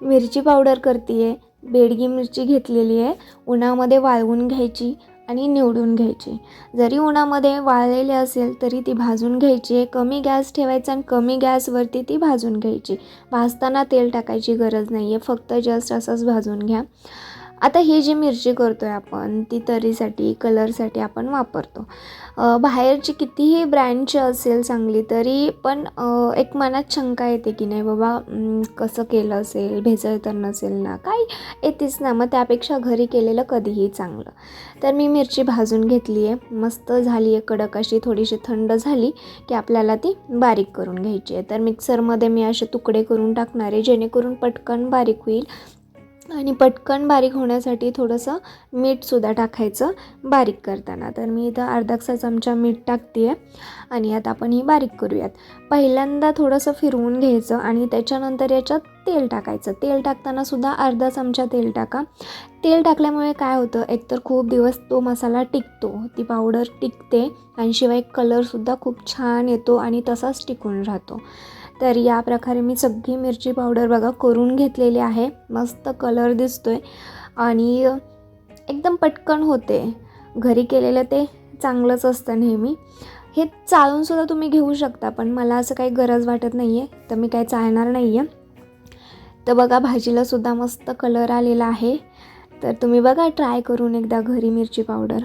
मिरची पावडर करते आहे बेडगी मिरची घेतलेली आहे उन्हामध्ये वाळवून घ्यायची आणि निवडून घ्यायची. जरी उन्हामध्ये वाळलेली असेल तरी ती भाजून घ्यायची आहे. कमी गॅस ठेवायचा आणि कमी गॅसवरती ती भाजून घ्यायची. भाजताना तेल टाकायची गरज नाही आहे फक्त जस्ट असंच भाजून घ्या. आता ही जी मिरची करतो आहे आपण ती तरीसाठी कलरसाठी आपण वापरतो. बाहेरची कितीही ब्रँडची असेल चांगली तरी पण एक मनात शंका येते की नाही बाबा कसं केलं असेल भेसळ तर नसेल ना काय येतेच ना मग त्यापेक्षा घरी केलेलं कधीही चांगलं. तर मी मिरची भाजून घेतली आहे. मस्त झाली आहे कडक अशी थोडीशी थंड झाली की आपल्याला ती बारीक करून घ्यायची आहे. तर मिक्सरमध्ये मी असे तुकडे करून टाकणार आहे जेणेकरून पटकन बारीक होईल. आणि पटकन बारीक होण्यासाठी थोडंसं मीठसुद्धा टाकायचं बारीक करताना. तर मी इथं अर्धाचा चमचा मीठ टाकते आहे आणि आता आपण ही बारीक करूयात. पहिल्यांदा थोडंसं फिरवून घ्यायचं आणि त्याच्यानंतर याच्यात तेल टाकायचं. तेल टाकताना सुद्धा अर्धा चमचा तेल टाका. तेल टाकल्यामुळे काय होतं एकतर खूप दिवस तो मसाला टिकतो. ती पावडर टिकते आणि शिवाय कलरसुद्धा खूप छान येतो आणि तसाच टिकून राहतो. तर या प्रकारे मी सगळी मिरची पावडर बघा करून घेतलेली आहे. मस्त कलर दिसतोय. आणि एकदम पटकन होते. घरी केलेलं ते चांगलंच असतं नेहमी. हे चाळूनसुद्धा तुम्ही घेऊ शकता पण मला असं काही गरज वाटत नाही आहे तर मी काही चालणार नाही आहे तर बघा भाजीलासुद्धा मस्त कलर आलेला आहे. तर तुम्ही बघा ट्राय करून एकदा घरी मिरची पावडर